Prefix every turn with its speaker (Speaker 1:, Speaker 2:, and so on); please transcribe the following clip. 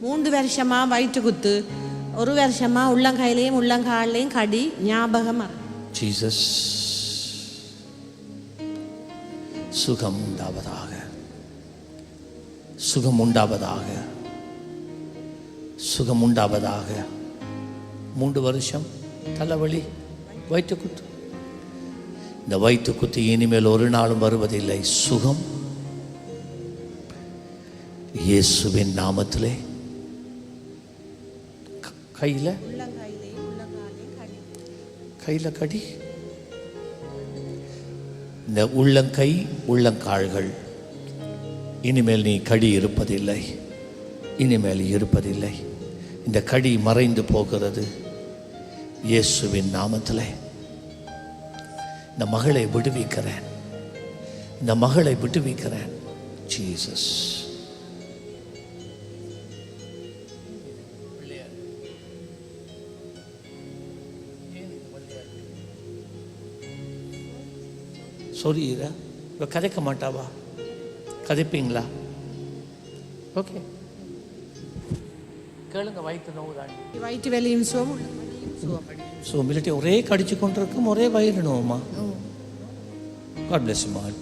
Speaker 1: மூன்று வருஷமா வயிற்று குத்து ஒரு வருஷமா உள்ளங்கையிலையும் உள்ளங்காலையும் கடி ஞாபகம்?
Speaker 2: ஜீசஸ் சுகம் உண்டாவதாக. சுகம் உண்டாவதாக. சுகம் உண்டாவதாக. மூன்று வருஷம் தலைவலி வயிற்று குத்து. இந்த வயிற்று குத்து இனிமேல் ஒரு நாளும் வருவதில்லை. சுகம். இயேசுவின் நாமத்திலே கையில? கையில் கடி? இந்த உள்ளங்கை உள்ளங்கால்கள். இனிமேல் நீ கடி இருப்பதில்லை. இனிமேல் இருப்பதில்லை. இந்த கடி மறைந்து போகிறது. இயேசுவின் நாமத்திலே. இந்த மகளை விடுவிக்கிறேன். இந்த மகளை விடுவிக்கிறேன். ஜீசஸ். சொல்லிடுறா இவ கதைக்க மாட்டாவா? கதைப்பீங்களா? ஓகே. கேளுங்க வயிற்று நோவு தாண்டி
Speaker 1: வயிற்று சுகம்
Speaker 2: ஸோ மிலிட்டி ஒரே கடிச்சு கொண்டிருக்கும் ஒரே வயிறு நோவுமா? God plus mall